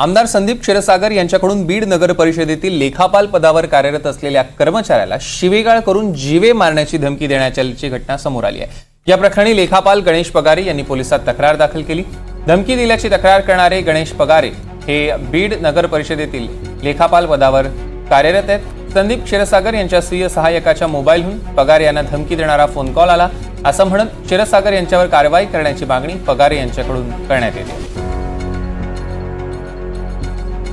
आमदार संदीप क्षीरसागर यांच्याकडून बीड नगर परिषदेतील लेखापाल पदावर कार्यरत असलेल्या कर्मचाऱ्याला शिवेगाळ करून जीवे मारण्याची धमकी देण्याची घटना समोर आली आहे. या प्रकरणी लेखापाल गणेश पगारे यांनी पोलिसात तक्रार दाखल केली. धमकी दिल्याची तक्रार करणारे गणेश पगारे हे बीड नगर परिषदेतील लेखापाल पदावर कार्यरत आहेत. संदीप क्षीरसागर यांच्या स्वीय सहाय्यकाच्या मोबाईलहून पगारे यांना धमकी देणारा फोन कॉल आला. असं म्हणत क्षीरसागर यांच्यावर कारवाई करण्याची मागणी पगारे यांच्याकडून करण्यात येते.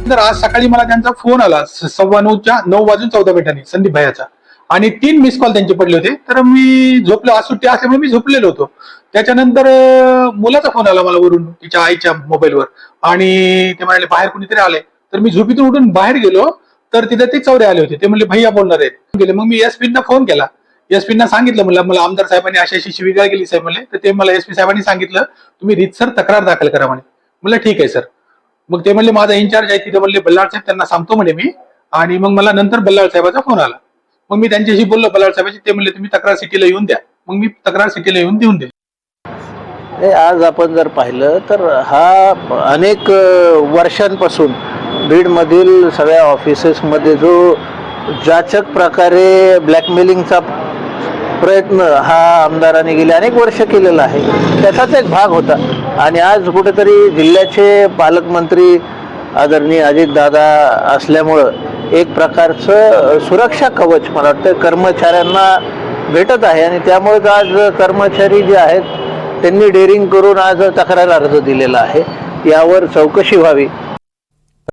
तर आज सकाळी मला त्यांचा फोन आला सव्वा नऊच्या नऊ वाजून चौदा मिनिटांनी संदीप भाईचा आणि तीन मिस कॉल त्यांचे पडले होते. तर मी झोपलो आज सुट्टी असल्यामुळे मी झोपलेलो होतो. त्याच्यानंतर मुलाचा फोन आला मला वरून तिच्या आईच्या मोबाईलवर आणि ते म्हणाले बाहेर कुणीतरी आले तर मी झोपीतून उठून बाहेर गेलो तर तिथे ते चौरे आले होते. ते म्हणले भैया बोलणार आहेत. गेले मग मी एसपींना फोन केला. एसपींना सांगितलं मला मला आमदार साहेबांनी अशी अशी शिवीगाळ केली साहेब म्हणले. तर ते मला एसपी साहेबांनी सांगितलं तुम्ही रितसर तक्रार दाखल करा म्हणे. म्हणलं ठीक आहे सर. मग ते म्हणले माझा इन्चार्ज आहे. तिथे म्हणले बल्लाळ साहेब त्यांना सांगतो म्हणे मी. आणि मग मला नंतर बल्लाळ साहेबाचा फोन आला. मग मी त्यांच्याशी बोललो बल्लाळ साहेबांशी ते म्हणले तुम्ही तक्रार सिटीला येऊन द्या. मग मी तक्रार सिटीला येऊन देऊन दिली आज आपण जर पाहिलं तर हा अनेक वर्षांपासून बीडमधील सगळ्या ऑफिसेसमध्ये जो जाचक प्रकारे ब्लॅकमेलिंगचा प्रयत्न हा आमदाराने गेले अनेक वर्ष केलेला आहे. त्याचाच एक भाग होता. आणि आज कुठेतरी जिल्ह्याचे पालकमंत्री आदरणीय अजितदादा असल्यामुळं एक प्रकारचं सुरक्षा कवच मला वाटतं कर्मचाऱ्यांना भेटत आहे. आणि त्यामुळेच आज कर्मचारी जे आहेत त्यांनी डेअरिंग करून आज तक्रार अर्ज दिलेला आहे. यावर चौकशी व्हावी.